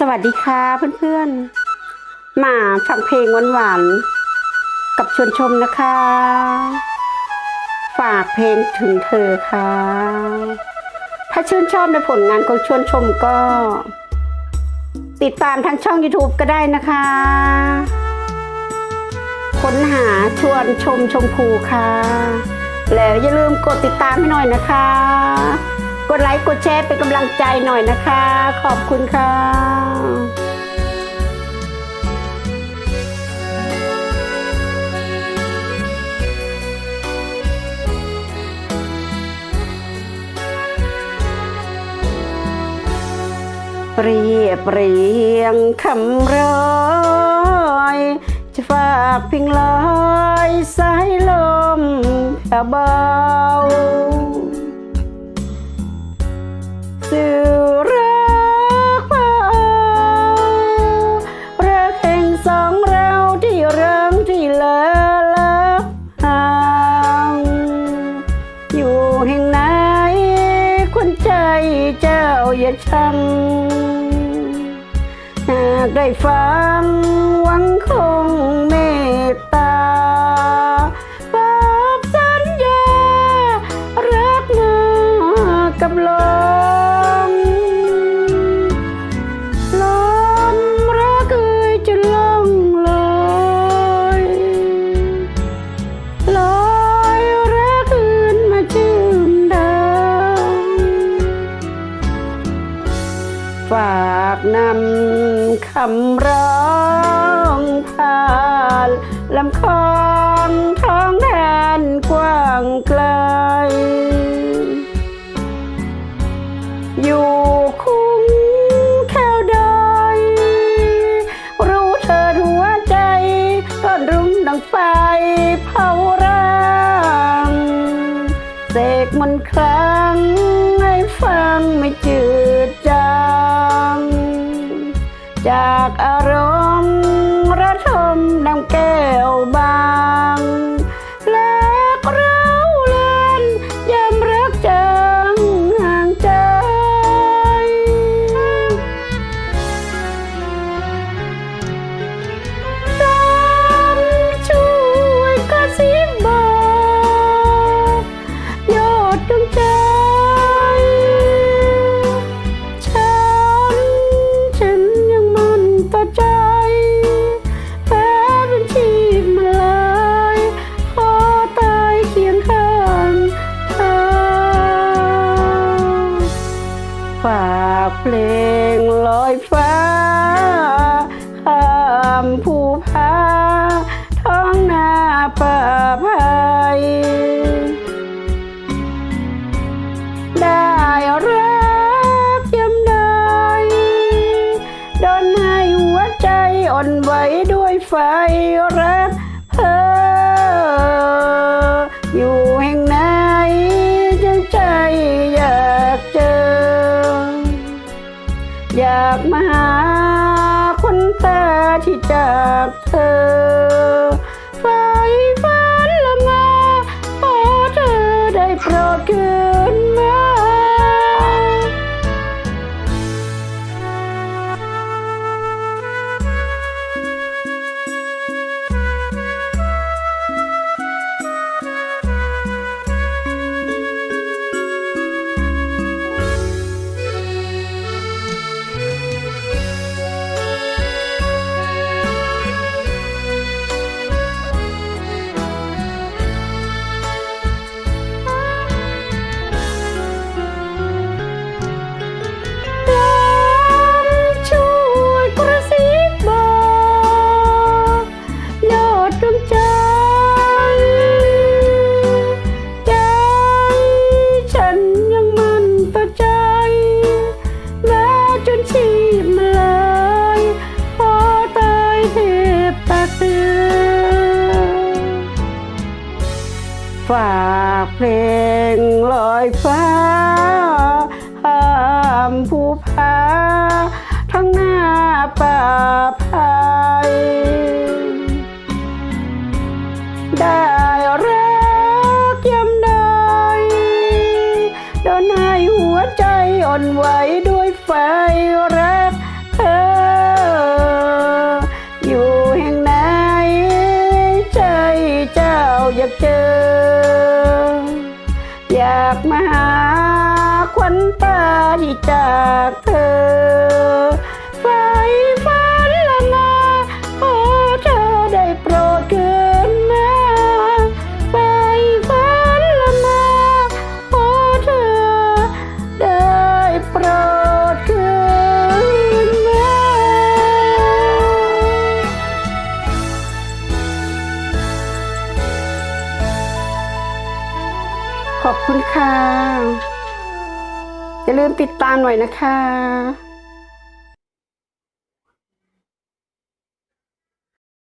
สวัสดีค่ะเพื่อนๆ มาฟังเพลงหวานๆ กับชวนชมนะคะ ฝากเพลงถึงเธอค่ะ ถ้าชื่นชอบในผลงานของชวนชมก็ ติดตามทางช่อง YouTube ก็ได้นะคะ ค้นหาชวนชมชมพูค่ะ แล้วอย่าลืมกดติดตามให้หน่อยนะคะ กดไลค์กดแชร์เป็นกำลังใจหน่อยนะคะ ขอบคุณค่ะเปรียบเรียงคำร้อย จะฝากพิงลอยสายลมเบา ย่าช้ำหากได้ฟังหวังคงเมต คำร้องผ่านลำคองท้องแดนกว้างไกล อยู่คุ้งแค่วดรู้เธอหัวใจร้อนรุ่มดังไฟเผาร่างเสกมันครั้งให้ฟังไม่จืด เพลงลอยฟ้าข้ามภูผาท้องนาป่าภัยได้รักยำใดโดนให้หัวใจอ่อนไหวด้วยไฟรัก อยากมาหาคนตาที่จากเธอไฟฝันละมาขอเธอได้โปรดคืนมา ตาเตือฝากเพลงลอยฟ้าห้ามผู้พาทั้งหน้าป่าภัยได้รักยำใดโดนให้หัวใจอ่อนไหวด้วยไฟรัากมาหาควันตาที่จากเธอ ขอบคุณค่ะ อย่าลืมติดตามหน่อยนะคะ